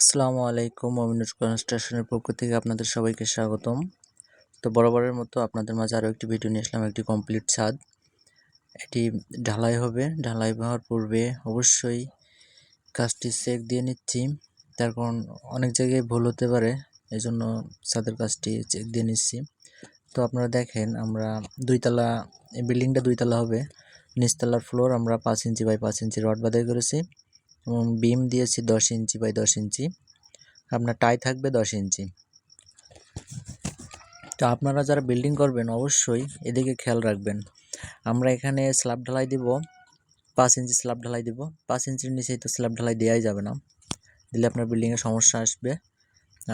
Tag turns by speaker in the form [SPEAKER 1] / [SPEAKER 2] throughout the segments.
[SPEAKER 1] আসসালামু আলাইকুম অমিনুজ কনস্ট্রাকশনের পক্ষ থেকে আপনাদের সবাইকে স্বাগতম। তো বরাবরের মতো আপনাদের মাঝে আরও একটি ভিডিও নিয়ে আসলাম, একটি কমপ্লিট ছাদ। এটি ঢালাই হবে, ঢালাই হওয়ার পূর্বে অবশ্যই কাজটি চেক দিয়ে নিচ্ছি। তার কারণ অনেক জায়গায় ভুল হতে পারে এই জন্য ছাদের কাজটি চেক দিয়ে নিচ্ছি। তো আপনারা দেখেন, আমরা দুইতলা, এই বিল্ডিংটা দুইতলা হবে। নিচতলার ফ্লোর আমরা পাঁচ ইঞ্চি বাই পাঁচ ইঞ্চি রড বাদাই করেছি। বিম দিয়েছি দশ ইঞ্চি বাই দশ ইঞ্চি। আপনার টাই থাকবে দশ ইঞ্চি। তো আপনারা যারা বিল্ডিং করবেন, অবশ্যই এদিকে খেয়াল রাখবেন। আমরা এখানে স্ল্যাব ঢালাই দিব, পাঁচ ইঞ্চি স্ল্যাব ঢালাই দিব। পাঁচ ইঞ্চির নিচেই তো স্ল্যাব ঢালাই দেওয়াই যাবে না। দিলে আপনার বিল্ডিংয়ে সমস্যা আসবে।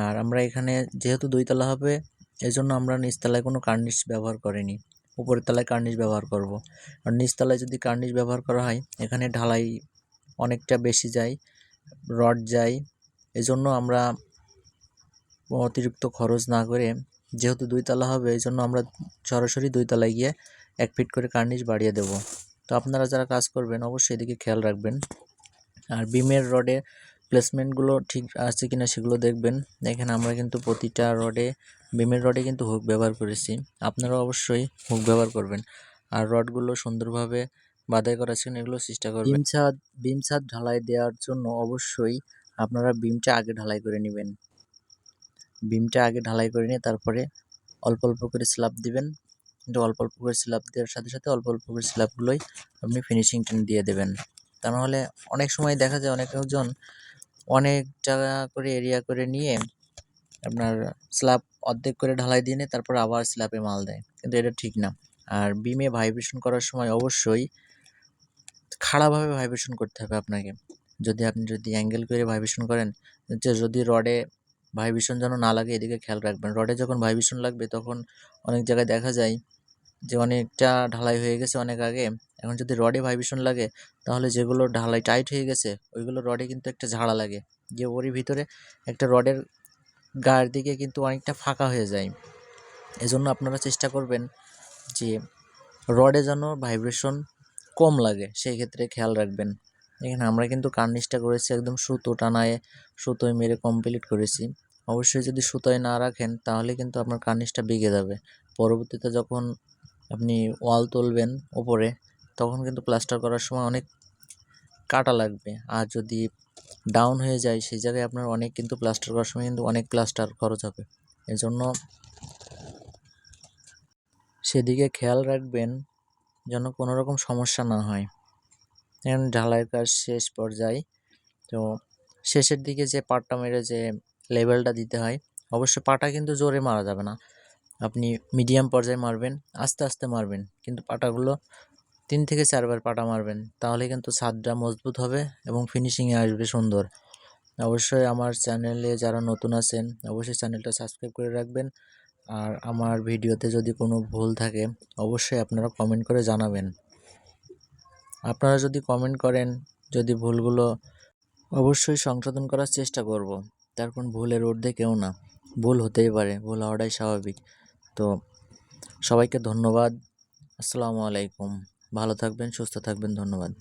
[SPEAKER 1] আর আমরা এখানে যেহেতু দুইতলা হবে এই জন্য আমরা নিচতলায় কোনো কার্নিশ ব্যবহার করিনি। উপরের তলায় কার্নিশ ব্যবহার করব। আর নিচতলায় যদি কার্নিশ ব্যবহার করা হয়, এখানে ঢালাই অনেকটা বেশি যায়, রড যায়। এজন্য আমরা অতিরিক্ত খরচ না করে, যেহেতু দুইতলা হবে এই জন্য আমরা সরাসরি দুইতলায় গিয়ে এক ফিট করে কার্নিশ বাড়িয়ে দেব। তো আপনারা যারা কাজ করবেন, অবশ্যই এদিকে খেয়াল রাখবেন। আর বিমের রডে প্লেসমেন্টগুলো ঠিক আছে কিনা সেগুলো দেখবেন। এখানে আমরা কিন্তু প্রতিটা রডে, বিমের রডে কিন্তু হুক ব্যবহার করেছি। আপনারা অবশ্যই হুক ব্যবহার করবেন। আর রডগুলো সুন্দরভাবে বাদাই করা ছিল এগুলো চেষ্টা করবেন। বিম ছাদ বিম ছাদ ঢালাই দেওয়ার জন্য অবশ্যই আপনারা বিমটা আগে ঢালাই করে নেবেন। বিমটা আগে ঢালাই করে নিয়ে তারপরে অল্প অল্প করে স্ল্যাব দিবেন। কিন্তু অল্প অল্প করে স্ল্যাব দেওয়ার সাথে সাথে অল্প অল্প করে স্ল্যাবগুলোই আপনি ফিনিশিং টেন দিয়ে দেবেন। তা নাহলে অনেক সময় দেখা যায় অনেক একজন অনেক জায়গা করে এরিয়া করে নিয়ে আপনার স্ল্যাব অর্ধেক করে ঢালাই দিয়ে নিয়ে তারপর আবার স্ল্যাবে মাল দেয়। কিন্তু এটা ঠিক না। আর বিমে ভাইব্রেশন করার সময় অবশ্যই খাড়াভাবে ভাইব্রেশন করতে হবে আপনাকে। যদি আপনি যদি অ্যাঙ্গেল করে ভাইব্রেশন করেন যে যদি রডে ভাইব্রেশন যেন না লাগে, এদিকে খেয়াল রাখবেন। রডে যখন ভাইব্রেশন লাগবে, তখন অনেক জায়গায় দেখা যায় যে অনেকটা ঢালাই হয়ে গেছে অনেক আগে। এখন যদি রডে ভাইব্রেশন লাগে, তাহলে যেগুলো ঢালাই টাইট হয়ে গেছে, ওইগুলো রডে কিন্তু একটা ঝাড়া লাগে। যে ওরই ভিতরে একটা রডের গায়ের দিকে কিন্তু অনেকটা ফাঁকা হয়ে যায়। এজন্য আপনারা চেষ্টা করবেন যে রডে যেন ভাইব্রেশন কম লাগে, সেই ক্ষেত্রে খেয়াল রাখবেন। এখানে আমরা কিন্তু কার্নিশটা করেছি একদম সুতো টানায়, সুতোয় মেরে কমপ্লিট করেছি। অবশ্যই যদি সুতোয় না রাখেন, তাহলে কিন্তু আপনার কার্নিশটা বেগে যাবে। পরবর্তীতে যখন আপনি ওয়াল তুলবেন ওপরে তখন কিন্তু প্লাস্টার করার সময় অনেক কাটা লাগবে। আর যদি ডাউন হয়ে যায়, সেই জায়গায় আপনার অনেক কিন্তু প্লাস্টার করার সময় কিন্তু অনেক প্লাস্টার খরচ হবে। এজন্য সেদিকে খেয়াল রাখবেন। যেন কোনো রকম সমস্যা না হয়। এখন ঢালাইয়ের কাজ শেষ পর্যায়ে। তো শেষের দিকে যে পাটটা মেরে যে লেভেলটা দিতে হয়, অবশ্য পাটা কিন্তু জোরে মারা যাবে না। আপনি মিডিয়াম পর্যায়ে মারবেন, আস্তে আস্তে মারবেন। কিন্তু পাটাগুলো তিন থেকে চারবার পাটা মারবেন, তাহলে কিন্তু ছাদটা মজবুত হবে এবং ফিনিশিংয়ে আসবে সুন্দর। অবশ্যই আমার চ্যানেলে যারা নতুন আছেন, অবশ্যই চ্যানেলটা সাবস্ক্রাইব করে রাখবেন। আর আমার ভিডিওতে যদি কোনো ভুল থাকে, অবশ্যই আপনারা কমেন্ট করে জানাবেন। আপনারা যদি কমেন্ট করেন, যদি ভুলগুলো অবশ্যই সংশোধন করার চেষ্টা করব। তার কোন ভুলের ঊর্ধ্বে কেউ না। ভুল হতেই পারে, ভুল হওয়াটাই স্বাভাবিক। তো সবাইকে ধন্যবাদ। আসসালামু আলাইকুম। ভালো থাকবেন, সুস্থ থাকবেন, ধন্যবাদ।